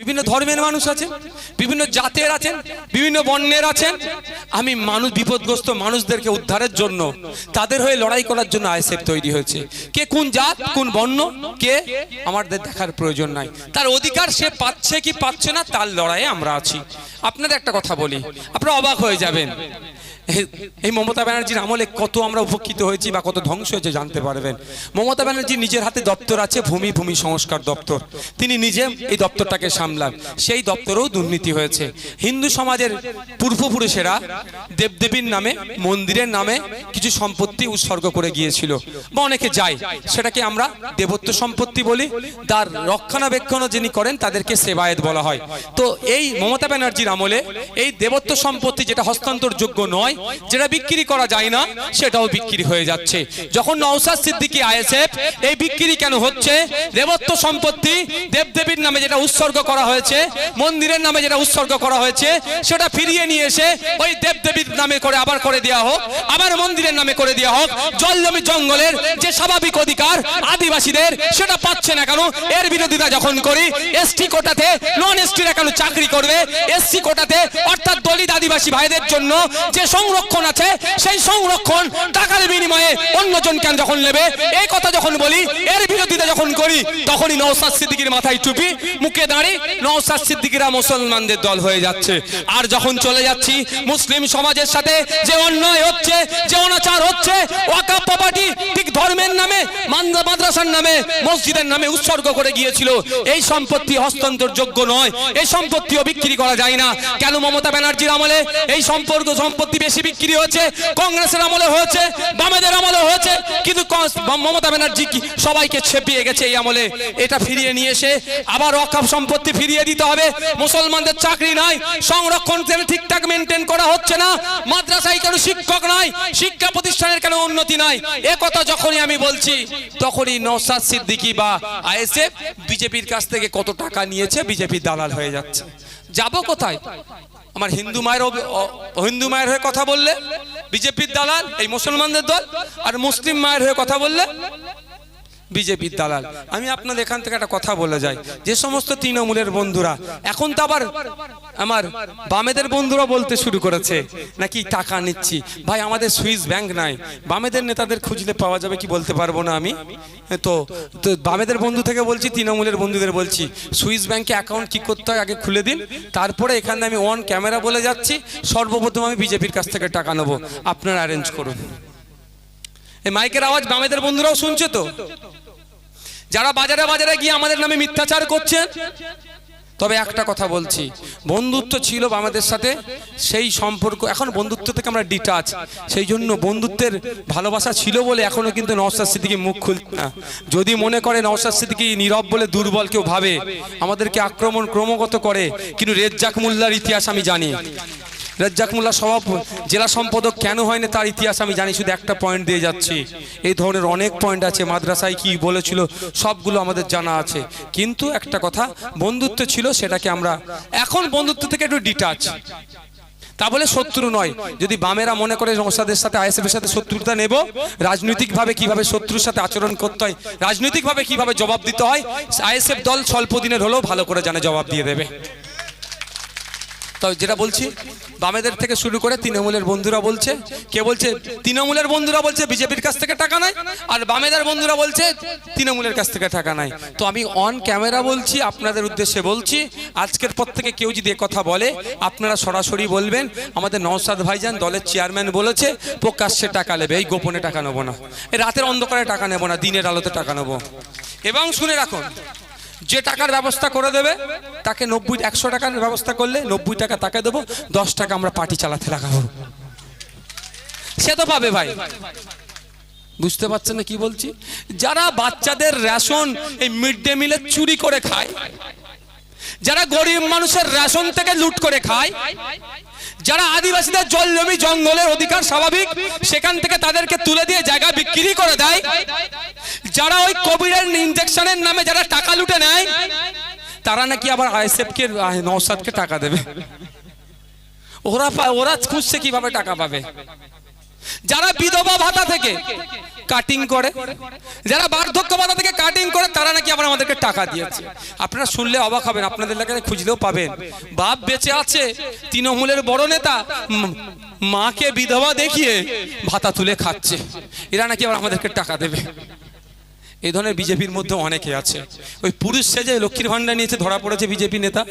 বিভিন্ন ধর্মের মানুষ আছেন, বিভিন্ন জাতের আছেন, বিভিন্ন বর্ণের আছেন। আমি মানুষ, বিপদগ্রস্ত মানুষদেরকে উদ্ধারের জন্য, তাদের হয়ে লড়াই করার জন্য আইসেফ তৈরি হয়েছে। কে কোন জাত, কোন বর্ণ, কে, আমাদের দেখার প্রয়োজন নাই। তার অধিকার সে পাচ্ছে কি পাচ্ছে না, তার লড়াইয়ে আমরা আছি। আপনাদের একটা কথা বলি, আপনারা অবাক হয়ে যাবেন। এই- মমতা ব্যানার্জির আমলে কত আমরা উপকৃত হয়েছি বা কত ধ্বংস হয়েছে জানতে পারবেন। মমতা ব্যানার্জি নিজের হাতে দপ্তর আছে, ভূমি ভূমি সংস্কার দপ্তর। তিনি নিজে এই দপ্তরটাকে সামলান। সেই দপ্তরেও দুর্নীতি হয়েছে। হিন্দু সমাজের পূর্বপুরুষেরা দেবদেবীর নামে, মন্দিরের নামে কিছু সম্পত্তি উৎসর্গ করে গিয়েছিল। বা অনেকে যায়, সেটাকে আমরা দেবত্ব সম্পত্তি বলি। তার রক্ষণাবেক্ষণও যিনি করেন, তাদেরকে সেবায়েত বলা হয়। তো এই মমতা ব্যানার্জির আমলে এই দেবত্ব সম্পত্তি যেটা হস্তান্তরযোগ্য নয় যেটা বিক্রি করা যায় না, সেটাও বিক্রি হয়ে যাচ্ছে। যখন নওসাদ সিদ্দিকী আইএসএফ, এই বিক্রি কেন হচ্ছে? দেবত্ব সম্পত্তি দেবদেবীর নামে যেটা উৎসর্গ করা হয়েছে, মন্দিরের নামে যেটা উৎসর্গ করা হয়েছে, সেটা ফিরিয়ে নিয়ে এসে ওই দেবদেবীর নামে করে আবার করে দেওয়া হোক, আবার মন্দিরের নামে করে দেওয়া হোক। জল জমি জঙ্গলের যে স্বাভাবিক অধিকার আদিবাসীদের, সেটা পাচ্ছে না কেন? এর বিরোধিতা যখন করি, এসটি কোটাতে নন এসটিরা কেন চাকরি করবে? এসসি কোটাতে অর্থাৎ দলিত আদিবাসী ভাইদের জন্য যে সংরক্ষণ আছে, সেই সংরক্ষণ টাকার বিনিময়ে অন্যজন কেন যখন নেবে, এই কথা যখন বলি, এর বিরোধিতা যখন করি, তখনই নওসাদ সিদ্দিকির মাথায় টুপি, মুখে দাঁড়ি নওসাদ সিদ্দিকিরা মুসলমানদের দল হয়ে যাচ্ছে। আর যখন চলে যাচ্ছি, মুসলিম সমাজের সাথে যে অন্যায় হচ্ছে, যে অনাচার হচ্ছে ওয়াকা প্রপার্টি ধর্মের নামে মাদ্রাসার নামে, মসজিদের নামে উৎসর্গ করে গিয়েছিল। এই সম্পত্তি হস্তান্তরযোগ্য নয়, এই সম্পত্তিও বিক্রি করা যায় না। কেন মমতা ব্যানার্জির আমলে এই সম্পর্ক সম্পত্তি বেশি বিক্রি হয়েছে? কংগ্রেসের আমলে হয়েছে, বামেদের আমলে হয়েছে, কিন্তু মমতা ব্যানার্জি সবাইকে ছেপিয়ে গেছে এই আমলে? এটা ফিরিয়ে নিয়ে এসে আবার অকাপ সম্পত্তি ফিরিয়ে দিতে হবে। মুসলমানদের চাকরি নাই, সংরক্ষণ ঠিকঠাক মেনটেন করা হচ্ছে না। মাদ্রাসায় কেন শিক্ষক নাই, শিক্ষা প্রতিষ্ঠানের কেন উন্নতি নাই? এ কথা যখনই আমি বলছি, তখনই নসাদ সিদ্দিকি বা আইএসএফ বিজেপির কাছ থেকে কত টাকা নিয়েছে বিজেপির দালাল হয়ে যাচ্ছে। যাব কোথায়? আমার হিন্দু মায়ের হিন্দু মায়ের হয়ে কথা বললে বিজেপির দালাল, এই মুসলমানদের দল, আর মুসলিম মায়ের হয়ে কথা বললে বিজেপির দালাল। আমি আপনাদের এখান থেকে একটা কথা বলে যাই। যে সমস্ত তৃণমূলের বন্ধুরা, এখন তো আবার আমার বামেদের বন্ধুরা বলতে শুরু করেছে, নাকি টাকা নিচ্ছি। ভাই, আমাদের সুইস ব্যাংক নাই। বামেদের নেতাদের খুঁজলে পাওয়া যাবে কি বলতে পারব না আমি? তো তো বামেদের বন্ধু থেকে বলছি, তৃণমূলের বন্ধুদের বলছি, সুইস ব্যাংকে অ্যাকাউন্ট কি করতে হয় আগে খুলে দিন। তারপরে এখানে আমি অন ক্যামেরা বলে যাচ্ছি। সর্বপ্রথম আমি বিজেপির কাছ থেকে টাকা নেব। আপনারা অ্যারেঞ্জ করুন। এই মাইকের আওয়াজ বামেদের বন্ধুরাও শুনছে তো? যারা বাজারে বাজারে গিয়ে আমাদের নামে মিথ্যাচার করছেন তবে একটা কথা বলছি, বন্ধুত্ব ছিল আমাদের সাথে, সেই সম্পর্ক, এখন বন্ধুত্ব থেকে আমরা ডিটাচ সেই জন্য বন্ধুত্বের ভালোবাসা ছিল বলে এখনও কিন্তু নওসাদ সিদ্দিকি মুখ খুলছে না। যদি মনে করে নওসাদ সিদ্দিকি নীরব বলে দুর্বল কেউ ভাবে, আমাদেরকে আক্রমণ ক্রমাগত করে, কিন্তু রেজ্জাক মোল্লার ইতিহাস আমি জানি। রেজ্জাক মোল্লা সভা জেলা সম্পাদক কেন হয়নি তার ইতিহাস আমি জানি, শুধু একটা পয়েন্ট দিয়ে যাচ্ছি। এই ধরনের অনেক পয়েন্ট আছে, মাদ্রাসায় কি বলেছিল, সবগুলো আমাদের জানা আছে। কিন্তু একটা কথা, বন্ধুত্ব ছিল সেটাকে আমরা এখন বন্ধুত্ব থেকে একটু ডিটাচ তা বলে শত্রু নয়। যদি বামেরা মনে করে নৌসাদের সাথে আইএসএফ এর সাথে শত্রুতা নেব, রাজনৈতিকভাবে কীভাবে শত্রুর সাথে আচরণ করতে হয়, রাজনৈতিকভাবে কীভাবে জবাব দিতে হয়, আইএসএফ দল স্বল্প দিনের হলেও ভালো করে জানে জবাব দিয়ে দেবে। তো যেটা বলছি, বামেদের থেকে শুরু করে তৃণমূলের বন্ধুরা বলছে, কে বলছে? তৃণমূলের বন্ধুরা বলছে বিজেপির কাছ থেকে টাকা নাই, আর বামেদের বন্ধুরা বলছে তৃণমূলের কাছ থেকে টাকা নাই। তো আমি অন ক্যামেরা বলছি, আপনাদের উদ্দেশ্যে বলছি, আজকের পর থেকে কেউ যদি কথা বলে, আপনারা সরাসরি বলবেন, আমাদের নওসাদ ভাইজান দলের চেয়ারম্যান বলেছে, প্রকাশ্যে টাকা নেবে, এই গোপনে টাকা নেব না। রাতের অন্ধকারে টাকা নেব না, দিনের আলোতে টাকা নেব। এবং শুনে রাখুন যে টাকার ব্যবস্থা করে দেবে, তাকে নব্বই, একশো টাকার ব্যবস্থা করলে নব্বই টাকা তাকে দেবো, দশ টাকা আমরা পার্টি চালাতে লাগাবো সে তো পাবে ভাই। বুঝতে পারছেন না কি বলছি? যারা বাচ্চাদের রেশন এই মিড ডে মিলে চুরি করে খায়, যারা গরিব মানুষের রেশন থেকে লুট করে খায় যারা আদিবাসীদের জল জমি জঙ্গলের অধিকার স্বাভাবিক, সেখান থেকে তাদেরকে তুলে দিয়ে জায়গা বিক্রি করে দেয়। যারা ওই কোভিডের ইনজেকশনের নামে যারা টাকা লুটে নেয়, তারা নাকি আবার আইএসএফকে নৌসাদকে টাকা দেবে। ওরা ওরা খুঁজছে কীভাবে টাকা পাবে। যারা বিধবা ভাতা থেকে কাটিং করে। যারা বার্ধক্য ভাতা থেকে কাটিং করে, তারা নাকি আবার আমাদেরকে টাকা দিয়েছে। আপনারা শুনলে অবাক হবেন, আপনাদের এলাকায় খুঁজলেও পাবেন। বাপ বেঁচে আছে, তৃণমূলের বড় নেতা মাকে বিধবা দেখিয়ে ভাতা তুলে খাচ্ছে। এরা নাকি আবার আমাদেরকে টাকা দেবে। এই ধরনের বিজেপির মধ্যে অনেকে আছে। ওই পুরুষ সেজে লক্ষ্মীর ভান্ডার নিয়েছে ধরা পড়েছে বিজেপি নেতা।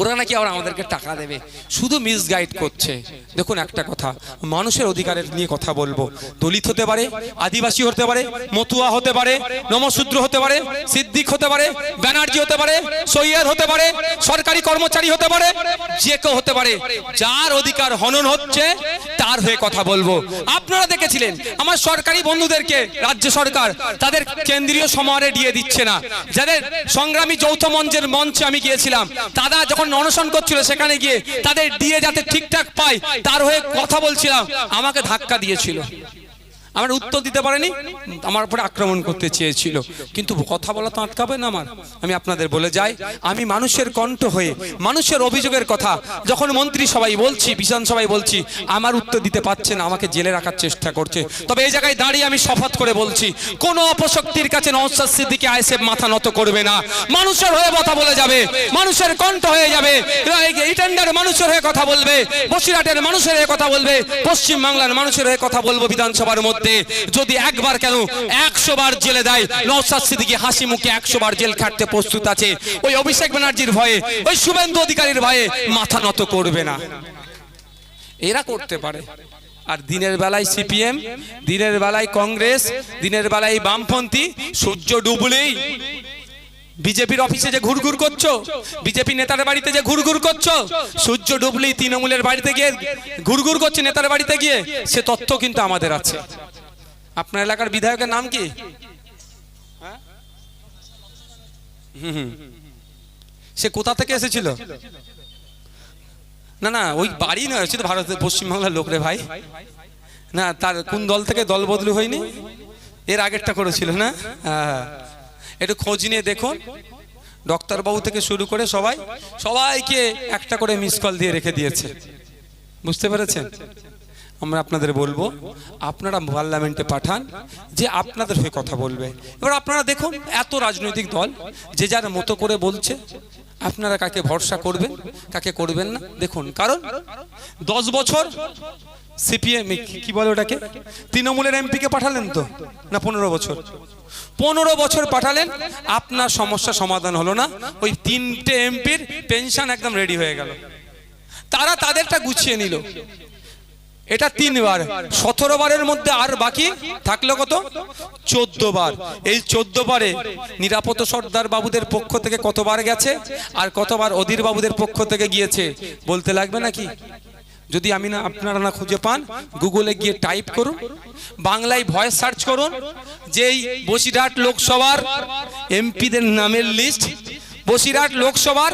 ওরা নাকি আবার আমাদেরকে টাকা দেবে। শুধু মিসগাইড করছে। দেখুন একটা কথা, মানুষের অধিকারের নিয়ে কথা বলব। দলিত হতে পারে, আদিবাসী হতে পারে, মতুয়া হতে পারে, নমশূদ্র হতে পারে, সিদ্দিক হতে পারে, ব্যানার্জি হতে পারে, সৈয়দ হতে পারে, সরকারি কর্মচারী হতে পারে, যে কেউ হতে পারে। যার অধিকার হনন হচ্ছে, তার হয়ে কথা বলব। আপনারা দেখেছিলেন, আমার সরকারি বন্ধুদেরকে রাজ্য সরকার তাদের কেন্দ্রীয় সমারে দিয়ে দিচ্ছে না। যাদের সংগ্রামী যৌথ মঞ্চের মঞ্চে আমি গিয়েছিলাম, তারা যখন অনশন করছিল সেখানে গিয়ে তাদের দিয়ে যাতে ঠিকঠাক পায়, তার হয়ে কথা বলছিলাম, আমাকে ধাক্কা দিয়েছিল। আমার উত্তর দিতে পারেনি? আমার উপরে আক্রমণ করতে চেয়েছিল। কিন্তু কথা বলা তো আটকাবে না আমার। আমি আপনাদের বলে যাই, আমি মানুষের কণ্ঠ হয়ে, মানুষের অভিযোগের কথা, যখন মন্ত্রী সবাই বলছি বিধানসভায় বলছি, আমার উত্তর দিতে পারছে না, আমাকে জেলে রাখার চেষ্টা করছে। তবে এই জায়গায় দাঁড়িয়ে আমি শপথ করে বলছি, কোনো অপশক্তির কাছে নওসাদ সিদ্দিকে আইসেফ মাথা নত করবে না। মানুষের হয়ে কথা বলে যাবে, মানুষের কণ্ঠ হয়ে যাবে। ইটেন্ডার মানুষের হয়ে কথা বলবে, বসিরহাটের মানুষের হয়ে কথা বলবে পশ্চিম বাংলার মানুষের হয়ে কথা বলব বিধানসভার মধ্যে। যদি একবার কেন একশো বার জেলে দেয় নওসাদ সিদ্দিকি হাসি মুখে একশো বার জেল খাটতে প্রস্তুত আছে। ওই অভিষেক ব্যানার্জির ভয়ে, ওই শুভেন্দু অধিকারীর ভয়ে মাথা নত করবে না। এরা করতে পারে। আর দিনের বেলায় সিপিএম, দিনের বেলায় কংগ্রেস, দিনের বেলায় বামপন্থী, সূর্য ডুবলেই। বিজেপির অফিসে যে ঘুরঘুর করছ, বিজেপি নেতার বাড়িতে যে ঘুরঘুর করছ, সূর্য ডুবলেই তৃণমূলের বাড়িতে গিয়ে ঘুরঘুর করছে নেতার বাড়িতে গিয়ে, সে তথ্য কিন্তু আমাদের আছে। আপনার এলাকার বিধায়কের নাম কি? হ্যাঁ? হুম হুম। সে কোথা থেকে এসেছিল? না না ওই বাড়ি নয় সে তো ভারতের পশ্চিমবাংলার লোক রে ভাই। না তার কোন দল থেকে দল বদলি হয়নি? এর আগেরটা করেছিল না? হ্যাঁ একটু খোঁজ নিয়ে দেখুন। ডক্টরবাবু থেকে শুরু করে সবাই সবাইকে একটা করে মিস কল দিয়ে রেখে দিয়েছে। বুঝতে পেরেছেন? আমরা আপনাদের বলব, আপনারা পার্লামেন্টে পাঠান যে আপনাদের হয়ে কথা বলবে। এবার আপনারা দেখুন, এত রাজনৈতিক দল, যে যার মতো করে বলছে, আপনারা কাকে ভরসা করবেন, কাকে করবেন না? দেখুন, কারণ দশ বছর সিপিএম কি বলে ওটাকে? তৃণমূলের এমপিকে পাঠালেন তো? না পনেরো বছর? পনেরো বছর পাঠালেন, আপনার সমস্যা সমাধান হলো না, ওই তিনটে এমপির পেনশন একদম রেডি হয়ে গেল। তারা তাদেরটা গুছিয়ে নিল। এটা তিনবার। সতেরো বারের মধ্যে আর বাকি থাকল কত? চোদ্দ বার। এই চোদ্দ বারে নিরাপদ সর্দার বাবুদের পক্ষ থেকে কতবার গেছে? আর কতবার অধীর বাবুদের পক্ষ থেকে গিয়েছে? বলতে লাগবে নাকি? যদি আমি না, আপনারা না খুঁজে পান, গুগলে গিয়ে টাইপ করুন, বাংলায় ভয়েস সার্চ করুন, যেই বসিরহাট লোকসভার এমপিদের নামের লিস্ট, বসিরহাট লোকসভার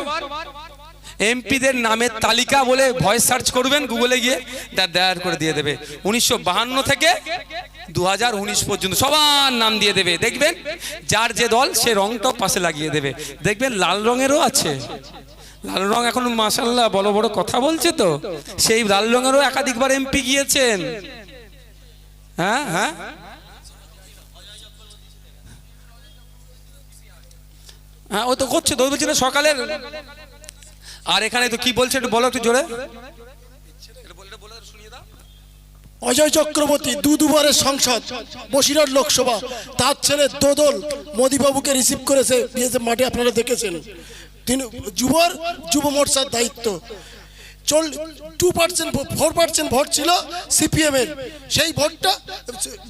এমপিদের নামের তালিকা বলে ভয়েস সার্চ করবেন গুগলে গিয়ে দায়ের করে দিয়ে দেবে। উনিশশো থেকে দু হাজার উনিশ পর্যন্ত সবার নাম দিয়ে দেবে। দেখবেন, যার যে দল, সে রংটা পাশে লাগিয়ে দেবে। দেখবেন, লাল রঙেরও আছে। লাল রং এখন মাসাল্লাহ বড় বড় কথা বলছে তো। সেই লাল রঙেরও একাধিকবার এমপি গিয়েছেন। হ্যাঁ হ্যাঁ। হ্যাঁ ও তো করছে, তো বলছে না সকালের আর এখানে তো কি বলছে একটু বলো একটু জোরে। অজয় চক্রবর্তী দু দুবারের সংসদ, বসিরহাট লোকসভা। তার ছেলে দোদল মোদীবাবুকে রিসিভ করেছে মাঠে আপনারা দেখেছেন। তিনি যুবর, যুব মোর্চার দায়িত্ব। চল two percent four percent vote ছিল সিপিএম এর। সেই ভোটটা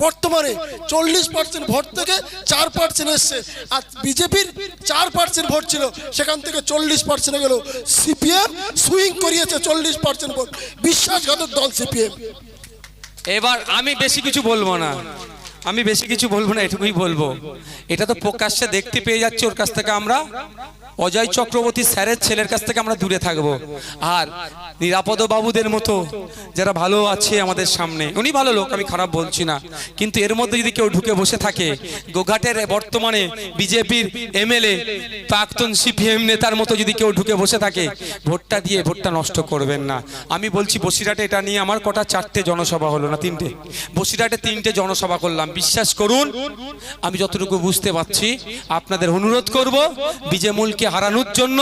বর্তমানে চল্লিশ পার্সেন্ট ভোট থেকে চার পার্সেন্ট এসছে। আর বিজেপির চার পার্সেন্ট ভোট ছিল, সেখান থেকে চল্লিশ পার্সেন্ট গেল সিপিএম সুইং করিয়েছে চল্লিশ পার্সেন্ট ভোট। বিশ্বাসঘাতক দল সিপিএম এবার আমি বেশি কিছু বলব না। আমি বেশি কিছু বলব না, এটুকুই বলব। এটা তো প্রকাশ্যে দেখতে পেয়ে যাচ্ছি ওর কাছ থেকে আমরা। অজয় চক্রবর্তী স্যারের ছেলের কাছ থেকে আমরা দূরে থাকব। আর নিরাপদ বাবুদের মতো যারা ভালো আছে আমাদের সামনে। উনি ভালো লোক, আমি খারাপ বলছি না। কিন্তু এর মধ্যে যদি কেউ ঢুকে বসে থাকে, গোঘাটের বর্তমানে বিজেপির এমএলএ প্রাক্তন সিপিএম নেতার মতো যদি কেউ ঢুকে বসে থাকে, ভোটটা দিয়ে ভোটটা নষ্ট করবেন না। আমি বলছি, বসিরহাটে এটা নিয়ে আমার কটা চারটে জনসভা হলো না, তিনটে। বসিরহাটে তিনটে জনসভা করলাম। বিশ্বাস করুন, আমি যতটুকু বুঝতে পারছি, আপনাদের অনুরোধ করব বিজেমূলকে হারানোর জন্য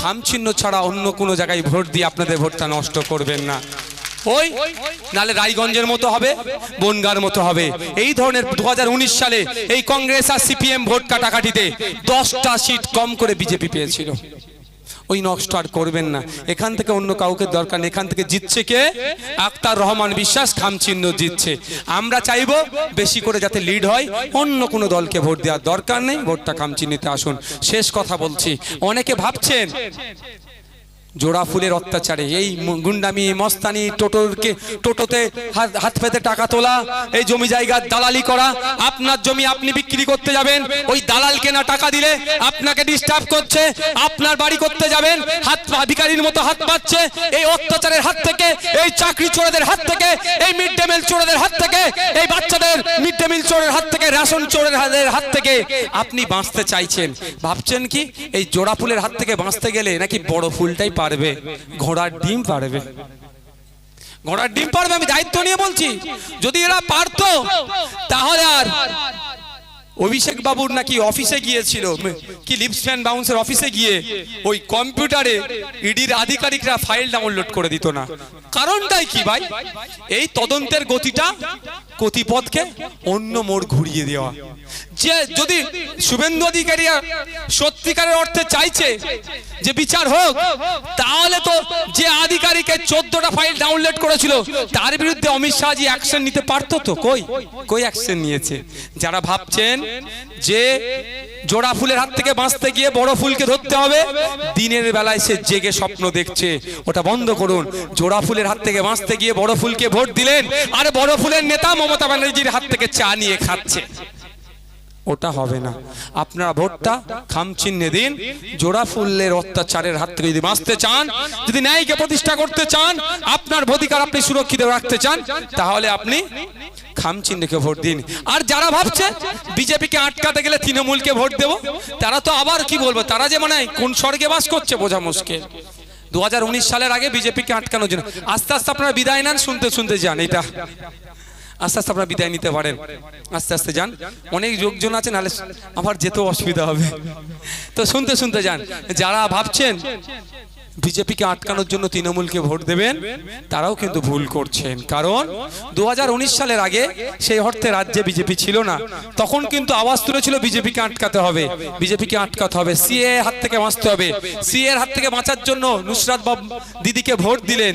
খামচিহ্ন ছাড়া অন্য কোনো জায়গায় ভোট দিয়ে আপনাদের ভোটটা নষ্ট করবেন না। ওই, নালে রায়গঞ্জের মতো হবে, বনগার মতো হবে। এই ধরনের দু হাজার উনিশ সালে এই কংগ্রেস আর সিপিএম ভোট কাটাকাটিতে দশটা সিট কম করে বিজেপি পেয়েছিল। ওই নষ্ট আর করবেন না। এখান থেকে অন্য কাউকে দরকার এখান থেকে জিতছে কে? আক্তার রহমান বিশ্বাস, খামচিহ্ন জিতছে। আমরা চাইব বেশি করে যাতে লিড হয়, অন্য কোনো দলকে ভোট দেওয়ার দরকার নেই। ভোটটা খামচিহ্নিতে আসুন। শেষ কথা বলছি। অনেকে ভাবছেন জোড়া ফুলের অত্যাচারে। এই গুন্ডামি, মস্তানি, টোটোরকে, টোটোতে হাত পেতে টাকা তোলা, এই জমি জায়গার দালালি করা, আপনার জমি আপনি বিক্রি করতে যাবেন, ওই দালাল কেনা টাকা দিলে আপনাকে ডিস্টার্ব করছে, আপনার বাড়ি করতে যাবেন, হাত ভিখারির মতো হাত পাচ্ছে, এই অত্যাচারের হাত থেকে, এই চাকরি চোরেদের হাত থেকে, এই মিড ডে মিল চোরেদের হাত থেকে, এই মিল থেকে চোরের হাত থেকে আপনি বাঁচতে চাইছেন। ভাবছেন কি, এই জোড়া ফুলের হাত থেকে বাঁচতে গেলে নাকি বড় ফুলটাই পারবে, ঘোড়ার ডিম পারবে। ঘোড়ার ডিম পারবে আমি দায়িত্ব নিয়ে বলছি। যদি এরা পারতো, তাহলে আর অভিষেক বাবুর নাকি অফিসে গিয়েছিল, কি লিপস ফ্যান বাউন্সের অফিসে গিয়ে ওই কম্পিউটারে ইডির আধিকারিকরা ফাইল ডাউনলোড করে দিত না। কারণটাই কি ভাই? এই তদন্তের গতিটা কতিপথকে অন্য মোড় ঘুরিয়ে দেওয়া। যে যদি শুভেন্দু অধিকারীরা সত্যিকারের অর্থে চাইছে যে বিচার হোক, তাহলে তো যে আধিকারিকের চোদ্দটা ফাইল ডাউনলোড করেছিল, তার বিরুদ্ধে অমিত শাহজি অ্যাকশন নিতে পারতো তো? কই? কই অ্যাকশন নিয়েছে? যারা ভাবছেন যে জোড়া ফুলের হাত থেকে বাঁচতে গিয়ে বড় ফুলকে ধরতে হবে, দিনের বেলায় সে জেগে স্বপ্ন দেখছে। ওটা বন্ধ করুন। জোড়া ফুলের হাত থেকে বাঁচতে গিয়ে বড় ফুলকে ভোট দিলেন, আর বড় ফুলের নেতা মমতা ব্যানার্জির হাত থেকে চা নিয়ে খাচ্ছে। ওটা হবে না। আপনারা ভোটটা খামচিহ্নে দিন, জোড়া ফুলের অত্যাচারের হাত থেকে যদি বাঁচতে চান, যদি ন্যায়কে প্রতিষ্ঠা করতে চান, আপনার অধিকার আপনি সুরক্ষিত রাখতে চান, তাহলে আপনি খামচিহ্নকে ভোট দিন। আর যারা ভাবছে বিজেপিকে আটকাতে গেলে তৃণমূলকে ভোট দেব, তারা তো আবার কি বলব, তারা যে মানে কোন স্বর্গে বাস করছে বোঝা মুশকিল। দু হাজার উনিশ সালের আগে বিজেপিকে আটকানোর জন্য। আস্তে আস্তে আপনারা বিদায় নেন, শুনতে শুনতে যান এটা আস্তে আস্তে আপনারা বিদায় নিতে পারেন। আস্তে আস্তে যান। অনেক লোকজন আছে, নাহলে আবার যেতেও অসুবিধা হবে। তো শুনতে শুনতে যান। যারা ভাবছেন বিজেপিকে আটকানোর জন্য তৃণমূলকে ভোট দেবেন, তারাও কিন্তু ভুল করছেন। কারণ দু হাজার উনিশ সালের আগে সেই অর্থে রাজ্যে বিজেপি ছিল না। তখন কিন্তু আওয়াজ তুলেছিল, বিজেপিকে আটকাতে হবে। বিজেপিকে আটকাতে হবে। সিএ হাত থেকে বাঁচতে হবে। সিএ এর হাত থেকে বাঁচার জন্য নুসরাত বাব দিদিকে ভোট দিলেন।